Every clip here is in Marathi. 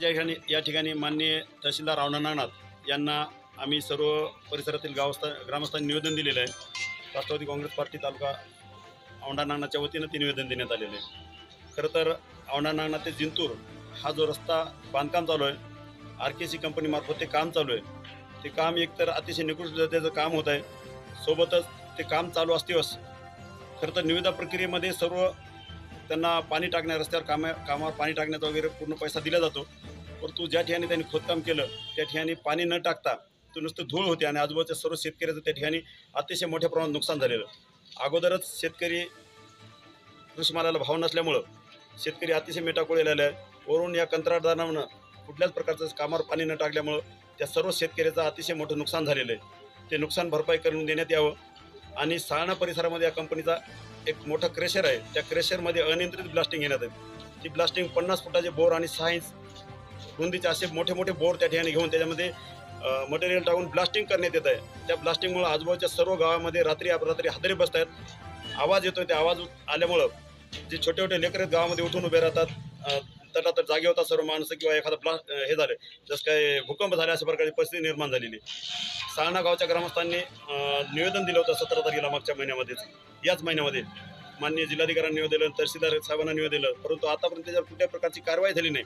या ठिकाणी या ठिकाणी माननीय तहसीलदार रावणा नागनाथ यांना आम्ही सर्व परिसरातील गावस्था ग्रामस्थांनी निवेदन दिलेलं आहे. राष्ट्रवादी काँग्रेस पार्टी तालुका औंढा नागनाथच्या वतीनं ते निवेदन देण्यात आलेलं आहे. खरं तर औंढा नागनाथ ते जिंतूर हा जो रस्ता बांधकाम चालू आहे आर के सी कंपनीमार्फत ते काम चालू आहे. ते काम एकतर अतिशय निकृष्ट दर्जाचं काम होत आहे. सोबतच ते काम चालू असतेवस खरं तर निविदा प्रक्रियेमध्ये सर्व त्यांना पाणी टाकण्या रस्त्यावर कामा कामावर पाणी टाकण्याचा वगैरे पूर्ण पैसा दिला जातो. परंतु ज्या ठिकाणी त्यांनी खोदकाम केलं त्या ठिकाणी पाणी न टाकता तो नुसतं धूळ होते आणि आजूबाजूच्या सर्व शेतकऱ्याचं त्या ठिकाणी अतिशय मोठ्या प्रमाणात नुकसान झालेलं. अगोदरच शेतकरी कृषीमालाला भाव नसल्यामुळं शेतकरी अतिशय मेटाकुळेला आहे. वरून या कंत्राटदारानं कुठल्याच प्रकारचं कामावर पाणी न टाकल्यामुळं त्या सर्व शेतकऱ्याचं अतिशय मोठं नुकसान झालेलं आहे. ते नुकसान भरपाई करून देण्यात यावं. आणि साळणा परिसरामध्ये या कंपनीचा एक मोठा क्रेशर आहे. त्या क्रेशरमध्ये अनियंत्रित ब्लास्टिंग घेण्यात आहे ती ब्लास्टिंग पन्नास फुटाचे बोर आणि सहा इंच रुंदीचे असे मोठे मोठे बोर त्या ठिकाणी घेऊन त्याच्यामध्ये मटेरियल टाकून ब्लास्टिंग करण्यात येत आहे. त्या ब्लास्टिंगमुळे आजूबाजूच्या सर्व गावामध्ये रात्री अपरात्री हादरे बसत आहेत आवाज येतो ते आवाज आल्यामुळं जे छोटे छोटे लेकर गावामध्ये उठून उभे राहतात अ, तटातट जागे होता सर्व माणसं किंवा एखादा प्ला हे झालं. जसं काय भूकंप झाले अशा प्रकारची परिस्थिती निर्माण झालेली. साळणा गावच्या ग्रामस्थांनी निवेदन दिलं होतं सतरा तारखेला मागच्या महिन्यामध्येच. याच महिन्यामध्ये माननीय जिल्हाधिकाऱ्यांनी निवेदन दिलं तहसीलदार साहेबांना निवेदन दिलं. परंतु आतापर्यंत त्याच्यावर कुठल्या प्रकारची कारवाई झाली नाही.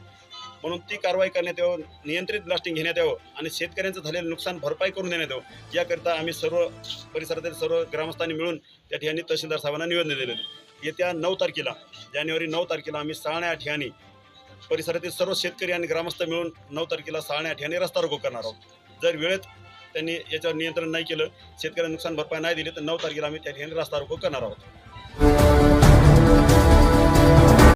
म्हणून ती कारवाई करण्यात यावं नियंत्रित ब्लास्टिंग घेण्यात यावं आणि शेतकऱ्यांचं झालेलं नुकसान भरपाई करून देण्यात यावं. याकरिता आम्ही सर्व परिसरातील सर्व ग्रामस्थांनी मिळून त्या ठिकाणी तहसीलदार साहेबांना निवेदन दिलेलं. येत्या नऊ तारखेला जानेवारी नऊ तारखेला आम्ही साळण्या ठिकाणी परिसरातील सर्व शेतकरी आणि ग्रामस्थ मिळून नऊ तारखेला साळण्या ठिकाणी रस्ता रोको करणार आहोत. जर वेळेत त्यांनी याच्यावर नियंत्रण नाही केलं शेतकऱ्यांना नुकसान भरपाई नाही दिली तर नऊ तारखेला आम्ही त्या ठिकाणी रस्ता रोको करणार आहोत.